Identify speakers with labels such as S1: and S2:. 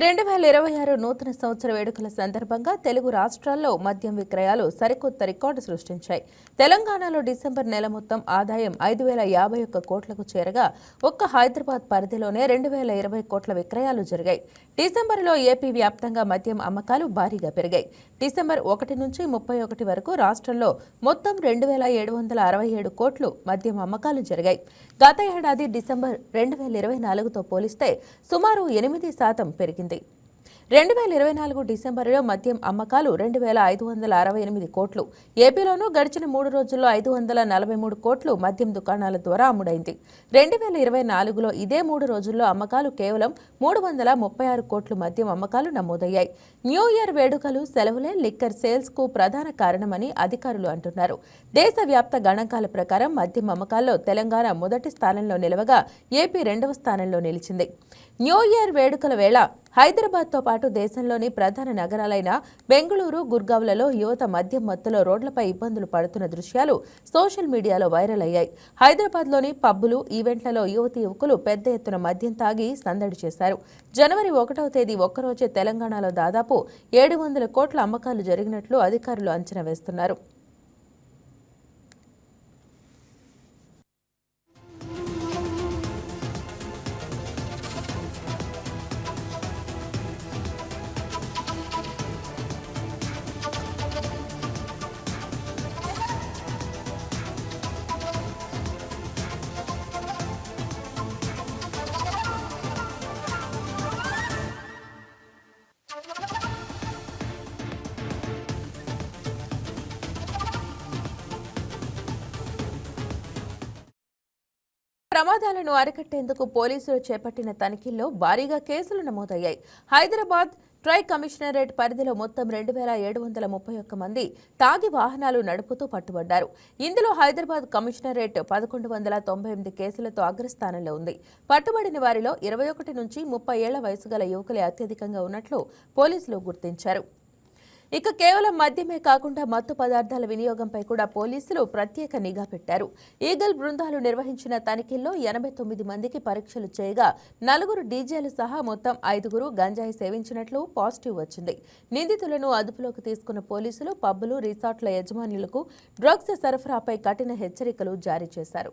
S1: రెండు వేల ఇరవై ఆరు నూతన సంవత్సర వేడుకల సందర్భంగా తెలుగు రాష్ట్రాల్లో మద్యం విక్రయాలు సరికొత్త రికార్డు సృష్టించాయి. తెలంగాణలో డిసెంబర్ నెల మొత్తం ఆదాయం ఐదు వేల యాభై ఒక్క కోట్లకు చేరగా ఒక్క హైదరాబాద్ పరిధిలోనే రెండు వేల ఇరవై కోట్ల విక్రయాలు జరిగాయి. డిసెంబర్లో ఏపీ వ్యాప్తంగా మద్యం అమ్మకాలు భారీగా పెరిగాయి. డిసెంబర్ ఒకటి నుంచి ముప్పై ఒకటి వరకు రాష్ట్రంలో మొత్తం రెండు వేల ఏడు వందల అరవై ఏడు కోట్లు మద్యం అమ్మకాలు జరిగాయి. గత ఏడాది డిసెంబర్ రెండు వేల ఇరవై నాలుగుతో పోలిస్తే సుమారు ఎనిమిది శాతం పెరిగింది. రెండు వేల ఇరవై నాలుగు డిసెంబర్లో మద్యం అమ్మకాలు రెండు వేల ఐదు వందల అరవై ఎనిమిది కోట్లు. ఏపీలోనూ గడిచిన మూడు రోజుల్లో ఐదు వందల నలభై మూడు కోట్లు మద్యం దుకాణాల ద్వారా అమ్ముడైంది. రెండు వేల ఇరవై నాలుగులో ఇదే మూడు రోజుల్లో అమ్మకాలు కేవలం మూడు వందల ముప్పై ఆరు కోట్లు మద్యం అమ్మకాలు నమోదయ్యాయి. న్యూ ఇయర్ వేడుకలు సెలవులే లిక్కర్ సేల్స్కు ప్రధాన కారణమని అధికారులు అంటున్నారు. దేశవ్యాప్త గణాంకాల ప్రకారం మద్యం అమ్మకాల్లో తెలంగాణ మొదటి స్థానంలో నిలవగా ఏపీ రెండవ స్థానంలో నిలిచింది. న్యూ ఇయర్ వేడుకల వేళ హైదరాబాద్తో పాటు దేశంలోని ప్రధాన నగరాలైన బెంగళూరు గుర్గావ్లలో యువత మద్యం మత్తులో రోడ్లపై ఇబ్బందులు పడుతున్న దృశ్యాలు సోషల్ మీడియాలో వైరల్ అయ్యాయి. హైదరాబాద్లోని పబ్బులు ఈవెంట్లలో యువతి యువకులు పెద్ద ఎత్తున మద్యం తాగి సందడి చేశారు. జనవరి ఒకటవ తేదీ ఒక్కరోజే తెలంగాణలో దాదాపు ఏడు వందల కోట్ల అమ్మకాలు జరిగినట్లు అధికారులు అంచనా వేస్తున్నారు. ప్రమాదాలను అరికట్టేందుకు పోలీసులు చేపట్టిన తనిఖీల్లో భారీగా కేసులు నమోదయ్యాయి. హైదరాబాద్ ట్రై కమిషనరేట్ పరిధిలో మొత్తం రెండు వేల ఏడు వందల ముప్పై ఒక్క మంది తాగి వాహనాలు నడుపుతూ పట్టుబడ్డారు. ఇందులో హైదరాబాద్ కమిషనరేట్ పదకొండు వందల తొంభై ఎనిమిది కేసులతో అగ్రస్థానంలో ఉంది. పట్టుబడిన వారిలో ఇరవై ఒకటి నుంచి ముప్పై ఏళ్ళ వయసు గల యువకులే అత్యధికంగా ఉన్నట్లు పోలీసులు గుర్తించారు. ఇక కేవలం మద్యమే కాకుండా మత్తు పదార్థాల వినియోగంపై కూడా పోలీసులు ప్రత్యేక నిఘా పెట్టారు. ఈగల్ బృందాలు నిర్వహించిన తనిఖీల్లో ఎనభై తొమ్మిది మందికి పరీక్షలు చేయగా నలుగురు డీజేలు సహా మొత్తం ఐదుగురు గంజాయి సేవించినట్లు పాజిటివ్ వచ్చింది. నిందితులను అదుపులోకి తీసుకున్న పోలీసులు పబ్బులు రిసార్ట్ల యజమానులకు డ్రగ్స్ సరఫరాపై కఠిన హెచ్చరికలు జారీ చేశారు.